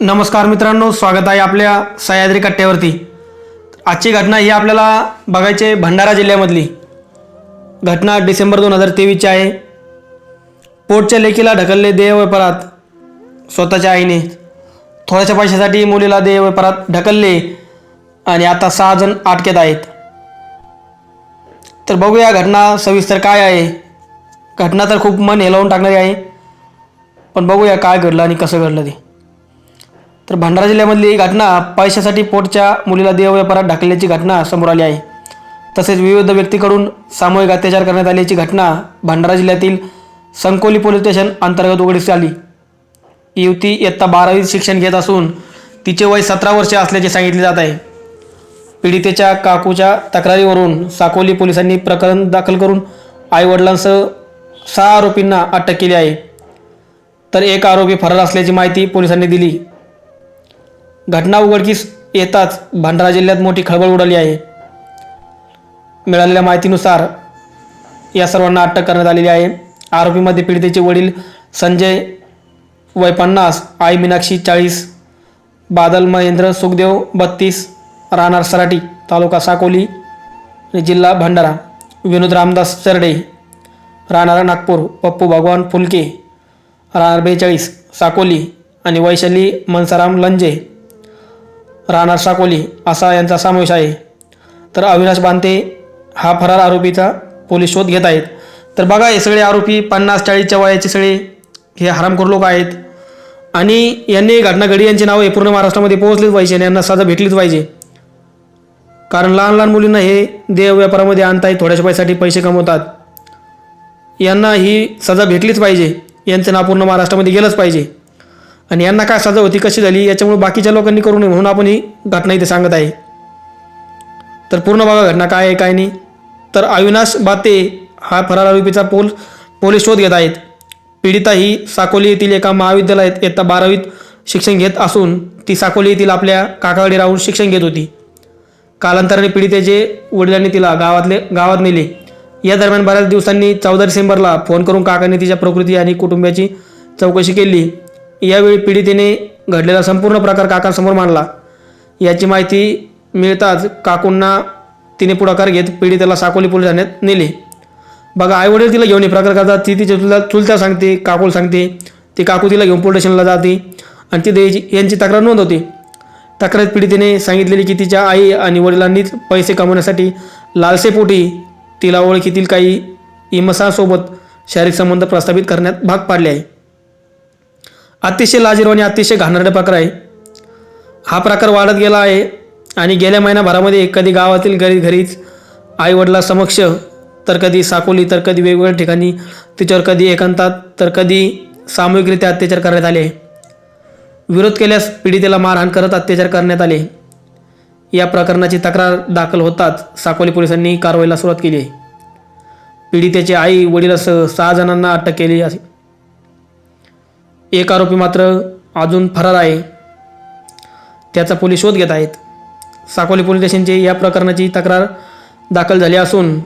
नमस्कार मित्रांनो स्वागत आहे आपल्या सह्याद्री कट्ट्यावरती. आजची घटना ही आपल्याला बघायची आहे भंडारा जिल्ह्यामधली. घटना डिसेंबर दोन हजार तेवीसची आहे. पोटच्या लेकीला ढकलले देह व्यापारात स्वतःच्या आईने. थोड्याशा पैशासाठी मुलीला देह व्यापारात ढकलले आणि आता सहा जण अटकेत आहेत. तर बघूया घटना सविस्तर काय आहे. घटना तर खूप मन हेलावून टाकणारी आहे. पण बघूया काय घडलं आणि कसं घडलं ते. तर भंडारा जिल्ह्यामधली ही घटना पैशासाठी पोटच्या मुलीला देहव्यापारात ढकलल्याची घटना समोर आली आहे. तसेच विविध व्यक्तीकडून सामूहिक अत्याचार करण्यात आल्याची घटना भंडारा जिल्ह्यातील संकोली पोलीस स्टेशन अंतर्गत उघडीस आली. युवती इयत्ता बारावीत शिक्षण घेत असून तिचे वय सतरा वर्षे असल्याचे सांगितले जात आहे. पीडितेच्या काकूच्या तक्रारीवरून साकोली पोलिसांनी प्रकरण दाखल करून आईवडिलांसह सहा आरोपींना अटक केली आहे. तर एक आरोपी फरार असल्याची माहिती पोलिसांनी दिली. घटना उघडकीस येताच भंडारा जिल्ह्यात मोठी खळबळ उडाली आहे. मिळालेल्या माहितीनुसार या सर्वांना अटक करण्यात आलेली आहे. आरोपीमध्ये पीडितेचे वडील संजय वय पन्नास आई मीनाक्षी चाळीस बादल महेंद्र सुखदेव बत्तीस राहणार सराटी तालुका साकोली जिल्हा भंडारा विनोद रामदास चरडे राहणारा नागपूर पप्पू भगवान फुलके राहणार बेचाळीस साकोली आणि वैशाली मनसाराम लंजे राहणार साकोली असा यांचा समावेश आहे. तर अविनाश बांते हा फरार आरोपीचा पोलीस शोध घेत आहेत. तर बघा हे सगळे आरोपी पन्नास चाळीसच्या वयाचे सगळे हे हरामखोर लोक आहेत. आणि यांनी ही घटना घडी यांची नावं हे पूर्ण महाराष्ट्रामध्ये पोहोचलीच पाहिजे आणि यांना सजा भेटलीच पाहिजे. कारण लहान लहान मुलींना हे देह व्यापारामध्ये आणतायत थोड्याशा पैशासाठी पैसे कमवतात. यांना ही सजा भेटलीच पाहिजे. यांचं नाव पूर्ण महाराष्ट्रामध्ये गेलंच पाहिजे. आणि यांना काय सजा होती कशी झाली याच्यामुळे बाकीच्या लोकांनी करू नये म्हणून आपण ही घटना इथे सांगत आहे. तर पूर्ण बघा घटना काय आहे काय नाही. तर अविनाश बाते हा फरार आरोपीचा पोल पोलीस शोध घेत आहेत. पीडिता ही साकोली येथील एका महाविद्यालयात इयत्ता बारावीत शिक्षण घेत असून ती साकोली येथील आपल्या काकाकडे राहून शिक्षण घेत होती. कालांतराने पीडितेचे वडिलांनी तिला गावातले गावात नेले. या दरम्यान बऱ्याच दिवसांनी चौदा डिसेंबरला फोन करून काकांनी तिच्या प्रकृती आणि कुटुंबाची चौकशी केली. यावेळी पीडितेने घडलेला संपूर्ण प्रकार काकांसमोर मांडला. याची माहिती मिळताच काकूंना तिने पुढाकार घेत पीडितेला साकोली पोलीस ठाण्यात नेले. बघा आईवडील तिला घेऊन हे प्रकार करतात. ती तिच्या चुलता चुलत्या सांगते काकूला सांगते. ती काकू तिला घेऊन पोलीस स्टेशनला जाते आणि ती द्यायची यांची तक्रार नोंद होते. तक्रारीत पीडितेने सांगितलेली की तिच्या आई आणि वडिलांनीच पैसे कमवण्यासाठी लालसेपोटी तिला ओळखीतील काही इमसासोबत शारीरिक संबंध प्रस्थापित करण्यात भाग पाडले आहे. अतिशय लाजीरवाणी आणि अतिशय घाणेरडा प्रकार आहे. हा प्रकार वाढत गेला आहे आणि गेल्या महिनाभरामध्ये कधी गावातील घरी घरीच आईवडिलासमक्ष तर कधी साकोली तर कधी वेगवेगळ्या ठिकाणी तिच्यावर कधी एकांतात तर कधी सामूहिकरित्या अत्याचार करण्यात आले. विरोध केल्यास पीडितेला मारहाण करत अत्याचार करण्यात आले. या प्रकरणाची तक्रार दाखल होताच साकोली पोलिसांनी कारवाईला सुरुवात केली. पीडितेचे आई वडिलासह सहा जणांना अटक केली असे एक आरोपी मात्र अजून फरार आहे. त्याचा पोलीस शोध घेत आहेत. साकोली पोलीस स्टेशनचे या प्रकरणाची तक्रार दाखल झाली असून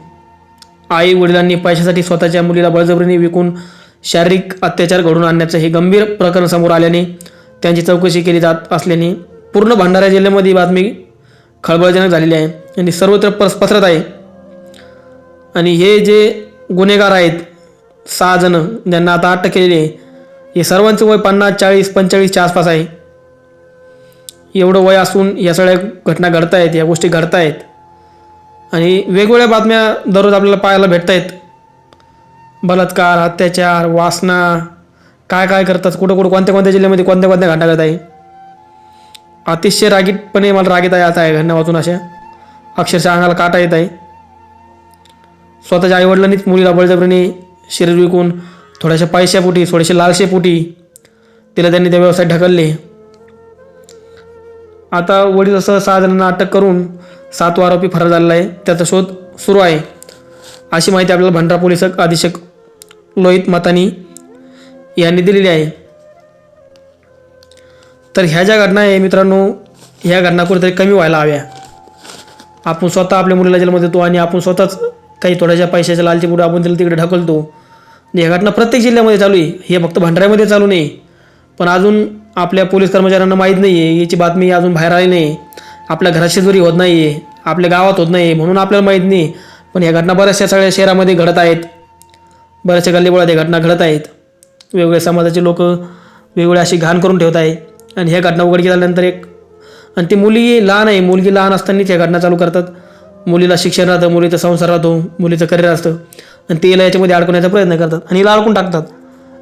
आई वडिलांनी पैशासाठी स्वतःच्या मुलीला बळजबरीने विकून शारीरिक अत्याचार घडून आणण्याचं हे गंभीर प्रकरण समोर आल्याने त्यांची चौकशी केली जात असल्याने पूर्ण भंडारा जिल्ह्यामध्ये ही बातमी खळबळजनक झालेली आहे आणि सर्वत्र पस पसरत आहे. आणि हे जे गुन्हेगार आहेत सहा जण ज्यांना आता अटक केलेली आहे हे सर्वांचं वय पन्नास चाळीस पंचेचाळीसच्या आसपास आहे. एवढं वय असून या सगळ्या घटना घडत आहेत या गोष्टी घडत आहेत आणि वेगवेगळ्या बातम्या दररोज आपल्याला पाहायला भेटत आहेत बलात्कार अत्याचार वासना काय काय करतात कुठं कुठं कोणत्या कोणत्या जिल्ह्यामध्ये कोणत्या कोणत्या घटना घडत आहे. अतिशय रागीटपणे मला रागीत आहे आता आहे घटना वाचून अशा. अक्षरशः अंगाला काटा येत आहे. स्वतःच्या आईवडिलांनीच मुलीला बळजबरीने शरीर विकून थोड्याशा पैशापोटी थोडेसे लालशेपोटी तिला त्यांनी त्या व्यवसायात ढकलले. आता वडील असं सहा जणांना अटक करून सातवा आरोपी फरार झालेला आहे. त्याचा शोध सुरू आहे. अशी माहिती आपल्याला भंडारा पोलीस अधीक्षक लोहित मतानी यांनी दिलेली आहे. तर ह्या ज्या घटना आहे मित्रांनो ह्या घटना कुठेतरी कमी व्हायला हव्या. आपण स्वतः आपल्या मुलीला जन्म देतो आणि आपण स्वतःच काही थोड्याशा पैशाच्या लालची पुढे आपण तिला तिकडे ढकलतो. या घटना प्रत्येक जिल्ह्यामध्ये चालू आहे. हे फक्त भंडाऱ्यामध्ये चालू नाही. पण अजून आपल्या पोलीस कर्मचाऱ्यांना माहीत नाही आहे. याची बातमी अजून बाहेर आली नाही. आपल्या घरात शेजारी होत नाही आहे. आपल्या गावात होत नाही म्हणून आपल्याला माहीत नाही. पण ह्या घटना बऱ्याचशा सगळ्या शहरामध्ये घडत आहेत. बऱ्याचशा गल्लीबोळात या घटना घडत आहेत. वेगवेगळ्या समाजाचे लोक वेगवेगळे अशी घाण करून ठेवत आहे. आणि ह्या घटना उघडकी झाल्यानंतर एक आणि ती मुली लहान आहे. मुलगी लहान असतानाच ह्या घटना चालू करतात. मुलीला शिक्षण राहतं. मुलीचा संसार राहतो. मुलीचं करिअर असतं. आणि ते हिला याच्यामध्ये अडकवण्याचा प्रयत्न करतात. आणि हिला अडकून टाकतात.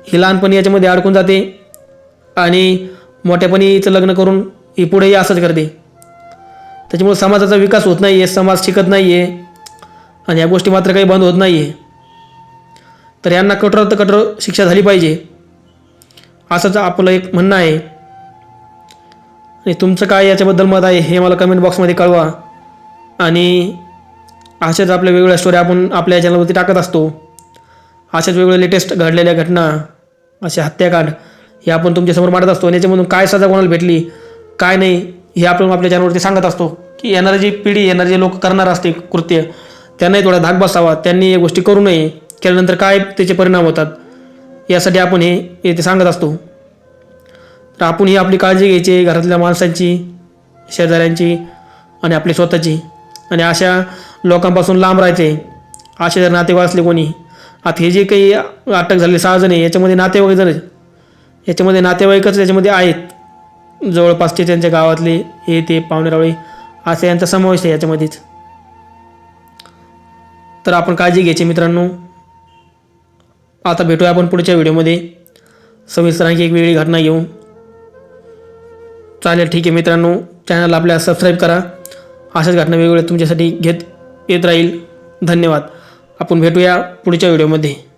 ही लहानपणी याच्यामध्ये अडकून जाते. आणि मोठ्यापणी हिचं लग्न करून ही पुढेही असंच करते. त्याच्यामुळे समाजाचा विकास होत नाही आहे समाज शिकत नाही आहे आणि या गोष्टी मात्र काही बंद होत नाही आहे तर यांना कठोरात कठोर शिक्षा झाली पाहिजे. असंच आपलं एक म्हणणं आहे. आणि तुमचं काय याच्याबद्दल मत आहे हे मला कमेंट बॉक्समध्ये कळवा. आणि अशाच आपल्या वेगवेगळ्या स्टोरी आपण आपल्या चॅनलवरती टाकत असतो. अशाच वेगवेगळ्या लेटेस्ट घडलेल्या घटना असे हत्याकांड हे आपण तुमच्यासमोर मांडत असतो. आणि याच्यामधून काय सजा कोणाला भेटली काय नाही हे आपण आपल्या चॅनलवरती सांगत असतो. की येणारी जी पिढी येणारे जे लोक करणार असते कृत्य त्यांनाही थोडा धाक बसावा त्यांनी या गोष्टी करू नये. केल्यानंतर काय त्याचे परिणाम होतात यासाठी आपण हे येथे सांगत असतो. तर आपण ही आपली काळजी घ्यायची घरातल्या माणसांची शेजाऱ्यांची आणि आपली स्वतःची. आणि अशा लोकांपासून लांब राहायचे. असे जर नातेवाईक असले कोणी आता हे जे काही अटक झाले सहा जण आहे याच्यामध्ये नातेवाईक जण याच्यामध्ये नातेवाईकच याच्यामध्ये आहेत. जवळपासचे त्यांच्या गावातले हे ते पाहुणेरावळे असे यांचा समावेश आहे याच्यामध्येच. तर आपण काळजी घ्यायची मित्रांनो. आता भेटूया आपण पुढच्या व्हिडिओमध्ये. सविस्तर आणखी एक वेगळी घटना घेऊन. चालेल ठीक आहे मित्रांनो. चॅनल आपल्या सबस्क्राईब करा. अशाच घटना वेगवेगळ्या तुमच्यासाठी घेत येत राहील. धन्यवाद. आपण भेटूया पुढच्या व्हिडिओमध्ये.